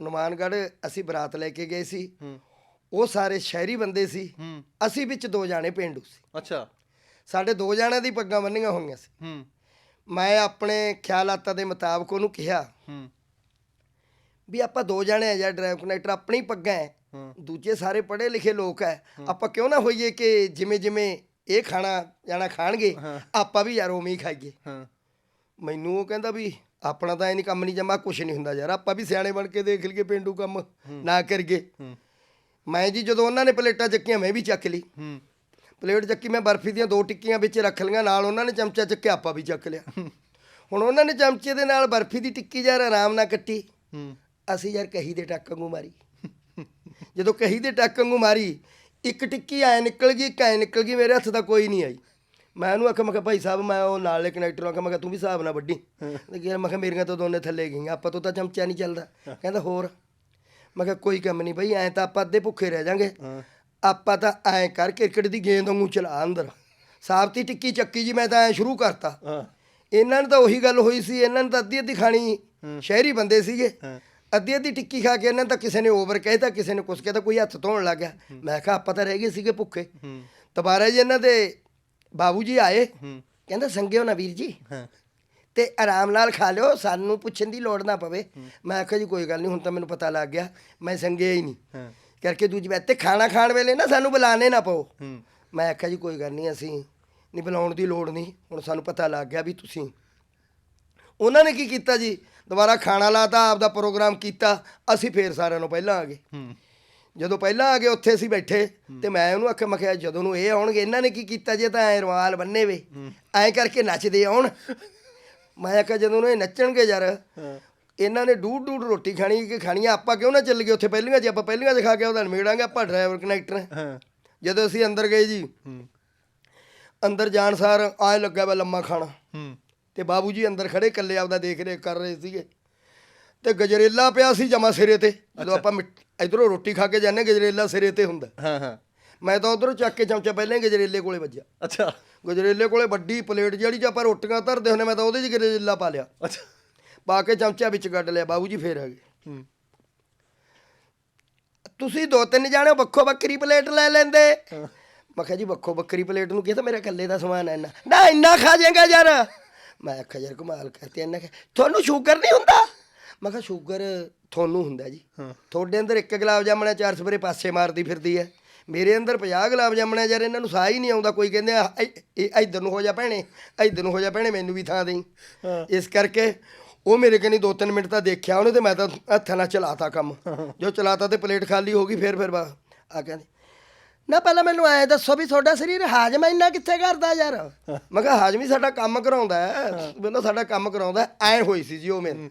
ਹਨੂਮਾਨਗੜ੍ਹ ਅਸੀਂ ਬਰਾਤ ਲੈ ਕੇ ਗਏ ਸੀ। ਉਹ ਸਾਰੇ ਸ਼ਹਿਰੀ ਬੰਦੇ ਸੀ। ਅਸੀਂ ਵਿੱਚ ਦੋ ਜਾਣੇ ਪਿੰਡੂ ਸੀ। ਅੱਛਾ। ਸਾਡੇ ਦੋ ਜਾਣਿਆਂ ਦੀ ਪੱਗਾਂ ਬੰਨੀਆਂ ਹੋਈਆਂ ਸੀ। ਮੈਂ ਆਪਣੇ ਖਿਆਲਾਤਾਂ ਦੇ ਮੁਤਾਬਕ ਉਹਨੂੰ ਕਿਹਾ ਵੀ ਆਪਾਂ ਦੋ ਜਾਣੇ ਆ ਜਾਂ ਡਰਾਈਵ ਕਨੈਕਟਰ ਆਪਣੀ ਪੱਗਾਂ ਹੈ। ਦੂਜੇ ਸਾਰੇ ਪੜ੍ਹੇ ਲਿਖੇ ਲੋਕ ਹੈ। ਆਪਾਂ ਕਿਉਂ ਨਾ ਹੋਈਏ ਕਿ ਜਿਵੇਂ ਜਿਵੇਂ ਇਹ ਖਾਣਾ ਜਾਣਾ ਖਾਣਗੇ। ਆਪਾਂ ਵੀ ਯਾਰ ਉਵੇਂ ਹੀ ਖਾਈਏ। ਮੈਨੂੰ ਉਹ ਕਹਿੰਦਾ ਵੀ ਆਪਣਾ ਤਾਂ ਇਹ ਨਹੀਂ ਕੰਮ ਨਹੀਂ ਜਮਾ ਕੁਛ ਨਹੀਂ ਹੁੰਦਾ ਯਾਰ। ਆਪਾਂ ਵੀ ਸਿਆਣੇ ਬਣ ਕੇ ਦੇਖ ਲਈਏ ਪਿੰਡੂ ਕੰਮ ਨਾ ਕਰੀਏ। ਮੈਂ ਜੀ ਜਦੋਂ ਉਹਨਾਂ ਨੇ ਪਲੇਟਾਂ ਚੱਕੀਆਂ ਮੈਂ ਵੀ ਚੱਕ ਲਈ। ਪਲੇਟ ਚੱਕੀ ਮੈਂ ਬਰਫੀ ਦੀਆਂ ਦੋ ਟਿੱਕੀਆਂ ਵਿੱਚ ਰੱਖ ਲਈਆਂ ਨਾਲ ਉਹਨਾਂ ਨੇ ਚਮਚਾ ਚੱਕਿਆ ਆਪਾਂ ਵੀ ਚੱਕ ਲਿਆ। ਹੁਣ ਉਹਨਾਂ ਨੇ ਚਮਚੇ ਦੇ ਨਾਲ ਬਰਫੀ ਦੀ ਟਿੱਕੀ ਯਾਰ ਆਰਾਮ ਨਾਲ ਕੱਟੀ। ਅਸੀਂ ਯਾਰ ਕਹੀ ਦੇ ਟੱਕ ਵਾਂਗੂ ਮਾਰੀ। ਜਦੋਂ ਕਹੀ ਦੇ ਟੱਕ ਵਾਂਗੂ ਮਾਰੀ ਇੱਕ ਟਿੱਕੀ ਐ ਨਿਕਲ ਗਈ ਇੱਕ ਐ ਨਿਕਲ ਗਈ ਮੇਰੇ ਹੱਥ ਦਾ ਕੋਈ ਨਹੀਂ ਆਈ। ਮੈਂ ਉਹਨੂੰ ਆਖਿਆ ਮੈਂ ਕਿਹਾ ਭਾਈ ਸਾਹਿਬ ਮੈਂ ਉਹ ਨਾਲੇ ਕਨੈਕਟਰ ਨੂੰ ਆਖਿਆ ਮੈਂ ਕਿਹਾ ਤੂੰ ਵੀ ਹਿਸਾਬ ਨਾਲ ਵੱਡੀ। ਤੇ ਕਿਹਾ ਮੈਂ ਕਿਹਾ ਮੇਰੀਆਂ ਤਾਂ ਦੋਨੇ ਥੱਲੇ ਗਈਆਂ ਆਪਾਂ ਤੋਂ ਤਾਂ ਚਮਚਾ ਨਹੀਂ ਚੱਲਦਾ। ਕਹਿੰਦਾ ਹੋਰ। ਮੈਂ ਕਿਹਾ ਕੋਈ ਕੰਮ ਨਹੀਂ ਬਈ ਐਂ ਤਾਂ ਆਪਾਂ ਅੱਧੇ ਭੁੱਖੇ ਰਹਿ ਜਾਾਂਗੇ। ਆਪਾਂ ਤਾਂ ਐਂ ਕਰ ਕ੍ਰਿਕਟ ਦੀ ਗੇਂਦ ਵਾਂਗੂ ਚਲਾ ਅੰਦਰ। ਸਾਬਤੀ ਟਿੱਕੀ ਚੱਕੀ ਜੀ ਮੈਂ ਤਾਂ ਐਂ ਸ਼ੁਰੂ ਕਰਤਾ। ਇਹਨਾਂ ਨੇ ਤਾਂ ਉਹੀ ਗੱਲ ਹੋਈ ਸੀ ਇਹਨਾਂ ਨੇ ਤਾਂ ਅੱਧੀ ਅੱਧੀ ਖਾਣੀ ਸ਼ਹਿਰੀ ਬੰਦੇ ਸੀਗੇ। ਅੱਧੀ ਅੱਧੀ ਟਿੱਕੀ ਖਾ ਕੇ ਇਹਨਾਂ ਤਾਂ ਕਿਸੇ ਨੇ ਓਵਰ ਕਹਿਤਾ ਕਿਸੇ ਨੇ ਕੁਛ ਕਹਿਤਾ ਕੋਈ ਹੱਥ ਧੋਣ ਲੱਗ ਗਿਆ। ਮੈਂ ਕਿਹਾ ਆਪਾਂ ਤਾਂ ਰਹਿ ਗਏ ਸੀਗੇ ਭੁੱਖੇ। ਦੁਬਾਰਾ ਜੀ ਇਹਨਾਂ ਦੇ ਬਾਬੂ ਜੀ ਆਏ। ਕਹਿੰਦਾ ਸੰਗਿਓ ਨਾ ਵੀਰ ਜੀ। ਹਾਂ। ਤੇ ਆਰਾਮ ਨਾਲ ਖਾ ਲਿਓ ਸਾਨੂੰ ਪੁੱਛਣ ਦੀ ਲੋੜ ਨਾ ਪਵੇ। ਮੈਂ ਆਖਿਆ ਜੀ ਕੋਈ ਗੱਲ ਨਹੀਂ ਹੁਣ ਤਾਂ ਮੈਨੂੰ ਪਤਾ ਲੱਗ ਗਿਆ। ਮੈਂ ਸੰਗਿਆ ਹੀ ਨਹੀਂ ਹਾਂ। ਕਰਕੇ ਦੂਜੀ ਵਾਰ ਤੇ ਖਾਣਾ ਖਾਣ ਵੇਲੇ ਨਾ ਸਾਨੂੰ ਬੁਲਾਣੇ ਨਾ ਪਾਓ। ਮੈਂ ਆਖਿਆ ਜੀ ਕੋਈ ਗੱਲ ਨਹੀਂ ਅਸੀਂ ਨਹੀਂ ਬੁਲਾਉਣ ਦੀ ਲੋੜ ਨਹੀਂ ਹੁਣ ਸਾਨੂੰ ਪਤਾ ਲੱਗ ਗਿਆ ਵੀ ਤੁਸੀਂ ਉਹਨਾਂ ਨੇ ਕੀ ਕੀਤਾ ਜੀ? ਦੁਬਾਰਾ ਖਾਣਾ ਲਾਤਾ ਆਪਦਾ ਪ੍ਰੋਗਰਾਮ ਕੀਤਾ। ਅਸੀਂ ਫੇਰ ਸਾਰਿਆਂ ਨੂੰ ਪਹਿਲਾਂ ਆ ਗਏ। ਹੂੰ। ਜਦੋਂ ਪਹਿਲਾਂ ਆ ਗਏ ਉੱਥੇ ਅਸੀਂ ਬੈਠੇ ਤੇ ਮੈਂ ਉਹਨੂੰ ਆਖਿਆ ਮੈਂ ਕਿਹਾ ਜਦੋਂ ਨੂੰ ਇਹ ਆਉਣਗੇ ਇਹਨਾਂ ਨੇ ਕੀ ਕੀਤਾ ਜੇ ਤਾਂ ਐ ਰਵਾਲ ਬੰਨੇ ਵੇ। ਐਂ ਕਰਕੇ ਨੱਚਦੇ ਆਉਣ। ਮੈਂ ਆਖਿਆ ਜਦੋਂ ਨੂੰ ਇਹ ਨੱਚਣਗੇ ਯਾਰ ਇਹਨਾਂ ਨੇ ਡੂਡ ਡੂਡ ਰੋਟੀ ਖਾਣੀ ਕਿ ਖਾਣੀ ਆਪਾਂ ਕਿਉਂ ਨਾ ਚੱਲ ਗਏ ਉੱਥੇ ਪਹਿਲੀਆਂ ਜੇ ਆਪਾਂ ਪਹਿਲੀਆਂ 'ਚ ਖਾ ਕੇ ਉਹਦਾ ਨਿਬੇੜਾਂਗੇ ਆਪਾਂ ਡਰਾਈਵਰ ਕਨੈਕਟਰ ਹਾਂ। ਜਦੋਂ ਅਸੀਂ ਅੰਦਰ ਗਏ ਜੀ ਅੰਦਰ ਜਾਣ ਸਾਰ ਆਏ ਲੱਗਾ ਵਾ ਲੰਮਾ ਖਾਣਾ। ਤੇ ਬਾਬੂ ਜੀ ਅੰਦਰ ਖੜੇ ਇਕੱਲੇ ਆਪਦਾ ਦੇਖ ਰੇਖ ਕਰ ਰਹੇ ਸੀਗੇ। ਤੇ ਗਜਰੇਲਾ ਪਿਆ ਸੀ ਜਮਾ ਸਿਰੇ ਤੇ ਜਦੋਂ ਆਪਾਂ ਇਧਰੋਂ ਰੋਟੀ ਖਾ ਕੇ ਜਾਂਦੇ ਗਜਰੇਲਾ ਸਿਰੇ ਤੇ ਹੁੰਦਾ। ਹਾਂ ਹਾਂ। ਮੈਂ ਤਾਂ ਉਧਰੋਂ ਚੱਕ ਕੇ ਚਮਚਾ ਪਹਿਲਾਂ ਗਜਰੇਲੇ ਕੋਲੇ ਵੱਜਿਆ। ਅੱਛਾ। ਗਜਰੇਲੇ ਕੋਲੇ ਵੱਡੀ ਪਲੇਟ ਜਿਹੜੀ ਚ ਆਪਾਂ ਰੋਟੀਆਂ ਧਰਦੇ ਹੁੰਦੇ ਮੈਂ ਤਾਂ ਉਹਦੇ 'ਚ ਗਜਰੇਲਾ ਪਾ ਲਿਆ। ਅੱਛਾ। ਪਾ ਕੇ ਚਮਚਾ ਵਿੱਚ ਕੱਢ ਲਿਆ ਬਾਬੂ ਜੀ ਫੇਰ ਆ ਗਏ। ਹੂੰ। ਤੁਸੀਂ ਦੋ ਤਿੰਨ ਜਾਣੇ ਵੱਖੋ ਬੱਕਰੀ ਪਲੇਟ ਲੈ ਲੈਂਦੇ। ਮੈਂ ਕਿਹਾ ਜੀ ਵੱਖੋ ਬੱਕਰੀ ਪਲੇਟ ਨੂੰ ਕੀ ਤਾਂ ਮੇਰਾ ਇਕੱਲੇ ਦਾ ਸਮਾਨ ਇੰਨਾ। ਨਾ ਇੰਨਾ ਖਾ ਜਾਏਗਾ ਯਾਰ। ਮੈਂ ਆਖਿਆ ਯਾਰ ਕਮਾਲ ਕਰਤੀ ਇੰਨਾ ਤੁਹਾਨੂੰ ਸ਼ੂਗਰ ਨਹੀਂ ਹੁੰਦਾ? ਮੈਂ ਕਿਹਾ ਸ਼ੂਗਰ ਤੁਹਾਨੂੰ ਹੁੰਦਾ ਜੀ। ਹਾਂ। ਤੁਹਾਡੇ ਅੰਦਰ ਇੱਕ ਗੁਲਾਬ ਜਾਮਣਾ ਚਾਰ ਸਵੇਰੇ ਪਾਸੇ ਮਾਰਦੀ ਫਿਰਦੀ ਹੈ ਮੇਰੇ ਅੰਦਰ 50 ਗੁਲਾਬ ਜਾਮਣਾ ਯਾਰ ਇਹਨਾਂ ਨੂੰ ਸਾਹ ਹੀ ਨਹੀਂ ਆਉਂਦਾ। ਕੋਈ ਕਹਿੰਦੇ ਆ, ਇ- ਇੱਧਰ ਨੂੰ ਹੋ ਜਾ ਭੈਣੇ ਇੱਧਰ ਨੂੰ ਹੋ ਜਾ ਭੈਣੇ ਮੈਨੂੰ ਵੀ ਥਾਂ ਦੇਈ। ਹਾਂ। ਇਸ ਕਰਕੇ ਉਹ ਮੇਰੇ ਕਨੀ ਦੋ ਤਿੰਨ ਮਿੰਟ ਤਾਂ ਦੇਖਿਆ ਉਹਨੇ ਤੇ ਮੈਂ ਤਾਂ ਹੱਥਾਂ ਨਾਲ ਚਲਾਤਾ ਕੰਮ। ਜੋ ਚਲਾਤਾ ਤੇ ਪਲੇਟ ਖਾਲੀ ਹੋ ਗਈ ਫੇਰ ਫਿਰ ਬਾ ਆ ਕਹਿੰਦੇ ਨਾ ਪਹਿਲਾਂ ਮੈਨੂੰ ਐ ਦੱਸੋ ਵੀ ਤੁਹਾਡਾ ਸਰੀਰ ਹਾਜ਼ਮਾ ਇੰਨਾ ਕਿੱਥੇ ਕਰਦਾ ਯਾਰ? ਮੈਂ ਕਿਹਾ ਹਾਜ਼ਮੀ ਸਾਡਾ ਕੰਮ ਕਰਾਉਂਦਾ ਹੈ। ਬੋਲੋ ਸਾਡਾ ਕੰਮ ਕਰਾਉਂਦਾ ਐ। ਹੋਈ ਸੀ ਜੀ ਉਹ ਮੇਰੇ